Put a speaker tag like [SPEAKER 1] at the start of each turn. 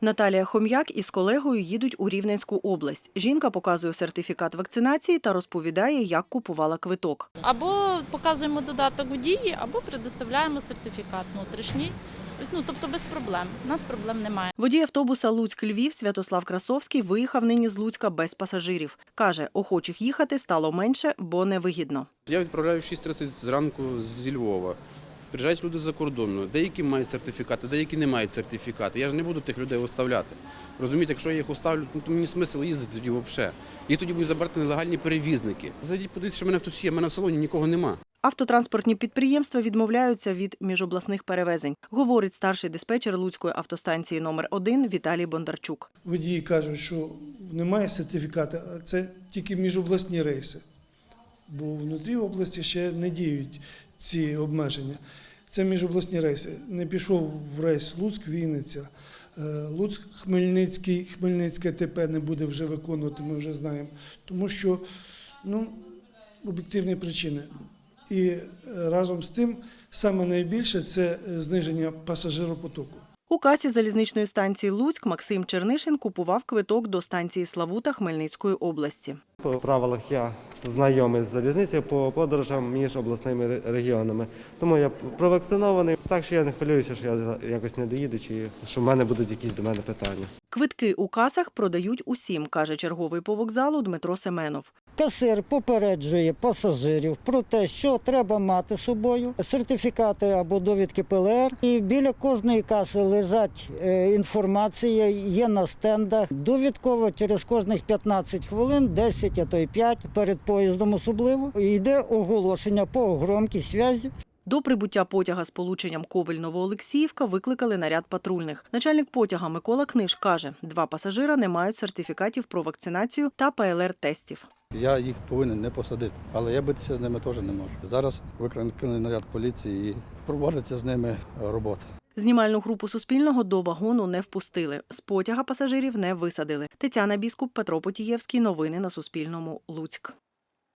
[SPEAKER 1] Наталія Хом'як із колегою їдуть у Рівненську область. Жінка показує сертифікат вакцинації та розповідає, як купувала квиток.
[SPEAKER 2] Або показуємо додаток у дії, або предоставляємо сертифікат внутрішній. Ну, тобто без проблем. У нас проблем немає.
[SPEAKER 1] Водій автобуса Луцьк-Львів Святослав Красовський виїхав нині з Луцька без пасажирів. Каже, охочих їхати стало менше, бо невигідно.
[SPEAKER 3] Я відправляю в 6.30 зранку зі Львова. Приїжджають люди за кордону. Деякі мають сертифікати, деякі не мають сертифікати. Я ж не буду тих людей оставляти. Розумієте, якщо я їх оставлю, ну, то мені смисл їздити тоді взагалі. Їх тоді будуть забрати нелегальні перевізники. Зайдіть, подивіться, що мене тут є. мене в салоні нікого нема.
[SPEAKER 1] Автотранспортні підприємства відмовляються від міжобласних перевезень, говорить старший диспетчер Луцької автостанції номер 1 Віталій Бондарчук.
[SPEAKER 4] Водії кажуть, що немає сертифіката, а це тільки міжобласні рейси. Бо внутрі області ще не діють ці обмеження. Це міжобласні рейси. Не пішов в рейс Луцьк-Вінниця, е, Луцьк-Хмельницький, Хмельницьке ТП не буде вже виконувати, ми вже знаємо. Тому що ну, об'єктивні причини. І е, разом з тим, саме найбільше це е, зниження пасажиропотоку.
[SPEAKER 1] У касі залізничної станції Луцьк Максим Чернишин купував квиток до станції Славута Хмельницької області.
[SPEAKER 5] По правилах я знайомий з залізницею по подорожам між обласними регіонами. Тому я провакцинований, так що я не хвилююся, що я якось не доїду, чи що в мене будуть якісь до мене питання.
[SPEAKER 1] Квитки у касах продають усім, каже черговий по вокзалу Дмитро Семенов.
[SPEAKER 6] Касир попереджує пасажирів про те, що треба мати з собою сертифікати або довідки ПЛР. І біля кожної каси лежать е, інформація, є на стендах. Довідково через кожних 15 хвилин, 10, а то й 5, перед поїздом особливо, йде оголошення по громкій зв'язі.
[SPEAKER 1] До прибуття потяга з полученням Ковель-Новоолексіївка викликали наряд патрульних. Начальник потяга Микола Книж каже, два пасажира не мають сертифікатів про вакцинацію та ПЛР-тестів.
[SPEAKER 7] Я їх повинен не посадити, але я битися з ними теж не можу. Зараз викликаний наряд поліції і проводиться з ними робота.
[SPEAKER 1] Знімальну групу Суспільного до вагону не впустили. З потяга пасажирів не висадили. Тетяна Біскуп, Петро Потієвський. Новини на Суспільному. Луцьк.